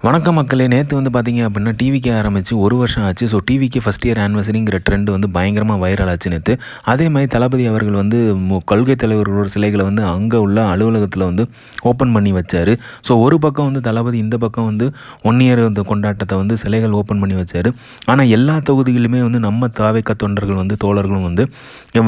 வணக்கம் மக்களே. நேற்று வந்து பார்த்தீங்க அப்படின்னா டிவிக்கு ஆரம்பித்து ஒரு வருஷம் ஆச்சு. ஸோ டிவிக்கு ஃபஸ்ட் இயர் ஆனிவர்சரிங்கிற ட்ரெண்ட் வந்து பயங்கரமாக வைரல் ஆச்சு நேற்று அதே மாதிரி தளபதி அவர்கள் வந்து மு- கொள்கை தலைவர்களோட சிலைகளை வந்து அங்கே உள்ள அலுவலகத்தில் வந்து ஓப்பன் பண்ணி வச்சார். ஸோ ஒரு பக்கம் வந்து தளபதி இந்த பக்கம் வந்து ஒன் இயர் இந்த கொண்டாட்டத்தை வந்து சிலைகள் ஓப்பன் பண்ணி வச்சார். ஆனால் எல்லா தொகுதிகளிலுமே வந்து நம்ம தாவைக்க தொண்டர்கள் வந்து தோழர்களும் வந்து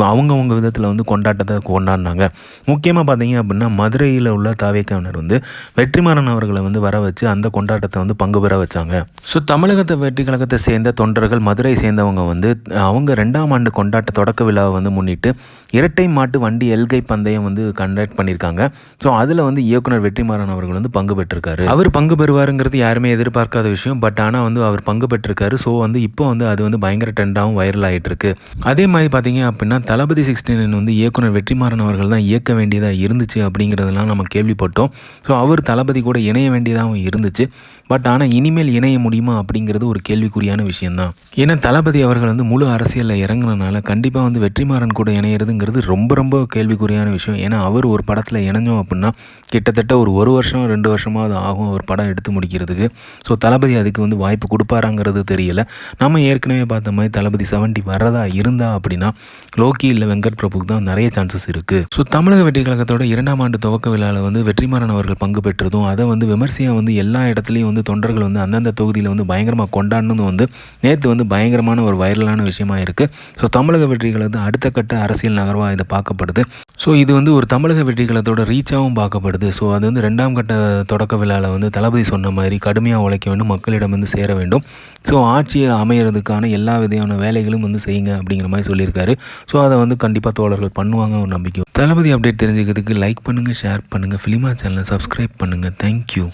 அவங்கவுங்க விதத்தில் வந்து கொண்டாட்டத்தை கொண்டாடினாங்க. முக்கியமாக பார்த்தீங்க அப்படின்னா மதுரையில் உள்ள தாவேக்காவினர் வந்து வெற்றிமாறன் அவர்களை வந்து வர வச்சு அந்த போராட்டத்தை வந்து பங்கு பெற வச்சாங்க. ஸோ தமிழகத்தை வெற்றி கழகத்தை சேர்ந்த தொண்டர்கள் மதுரை சேர்ந்தவங்க வந்து அவங்க ரெண்டாம் ஆண்டு கொண்டாட்ட தொடக்க விழாவை வந்து முன்னிட்டு இரட்டை மாட்டு வண்டி எல்கை பந்தயம் வந்து கண்டக்ட் பண்ணியிருக்காங்க. ஸோ அதில் வந்து இயக்குனர் வெற்றிமாறன் அவர்கள் வந்து பங்கு பெற்றிருக்காரு. அவர் பங்கு பெறுவாருங்கிறது யாருமே எதிர்பார்க்காத விஷயம். பட் ஆனால் வந்து அவர் பங்கு பெற்றிருக்காரு. ஸோ வந்து இப்போ வந்து அது வந்து பயங்கர ட்ரெண்டாகவும் வைரல் ஆகிட்டு இருக்கு அதே மாதிரி பார்த்தீங்க அப்படின்னா தளபதி சிக்ஸ்டி நைன் வந்து இயக்குனர் வெற்றிமாறன் அவர்கள் தான் இயக்க வேண்டியதாக இருந்துச்சு அப்படிங்கிறதெல்லாம் நம்ம கேள்விப்பட்டோம். ஸோ அவர் தளபதி கூட இணைய வேண்டியதாகவும் இருந்துச்சு. பட் ஆனால் இனிமேல் இணைய முடியுமா அப்படிங்கிறது ஒரு கேள்விக்குறியான விஷயம்தான். ஏன்னா தளபதி அவர்கள் வந்து முழு அரசியலில் இறங்கினனால கண்டிப்பாக வந்து வெற்றிமாறன் கூட இணையிறதுங்கிறது ரொம்ப ரொம்ப கேள்விக்குறியான விஷயம். ஏன்னா அவர் ஒரு படத்தில் இணைஞ்சோம் அப்படின்னா கிட்டத்தட்ட ஒரு ஒரு வருஷம் ரெண்டு வருஷமாவது ஆகும் ஒரு படம் எடுத்து முடிக்கிறதுக்கு. ஸோ தளபதி அதுக்கு வந்து வாய்ப்பு கொடுப்பாராங்கிறது தெரியல. நம்ம ஏற்கனவே பார்த்த மாதிரி தளபதி செவன்ட்டி வர்றதா இருந்தா அப்படின்னா லோக்கி இல்லை வெங்கட் பிரபுக்கு தான் நிறைய சான்சஸ் இருக்குது ஸோ தமிழக வெற்றி கழகத்தோட இரண்டாம் ஆண்டு துவக்க விழாவில் வந்து வெற்றிமாறன் அவர்கள் பங்கு பெற்றதும் அதை வந்து விமர்சையாக வந்து எல்லா எல்லாத்துலேயும் வந்து தொண்டர்கள் வந்து அந்தந்த தொகுதியில் வந்து பயங்கரமாக கொண்டாடணும் வந்து நேற்று வந்து பயங்கரமான ஒரு வைரலான விஷயமா இருக்குது ஸோ தமிழக வெற்றி வந்து அடுத்த கட்ட அரசியல் நகர்வாக இதை பார்க்கப்படுது. ஸோ இது வந்து ஒரு தமிழக வெற்றிகளத்தோட ரீச்சாகவும் பார்க்கப்படுது. ஸோ அது வந்து ரெண்டாம் கட்ட தொடக்க விழாவில் வந்து தளபதி சொன்ன மாதிரி கடுமையாக உழைக்க வேண்டும் மக்களிடம் வந்து சேர வேண்டும். ஸோ ஆட்சியை அமையிறதுக்கான எல்லா விதையான வேலைகளும் வந்து செய்யுங்க அப்படிங்கிற மாதிரி சொல்லியிருக்காரு. ஸோ அதை வந்து கண்டிப்பாக தோழர்கள் பண்ணுவாங்க ஒரு நம்பிக்கை. தளபதி அப்டேட் தெரிஞ்சுக்கிறதுக்கு லைக் பண்ணுங்கள் ஷேர் பண்ணுங்கள் ஃபிலிமா சேனலை சப்ஸ்கிரைப் பண்ணுங்கள் தேங்க்யூ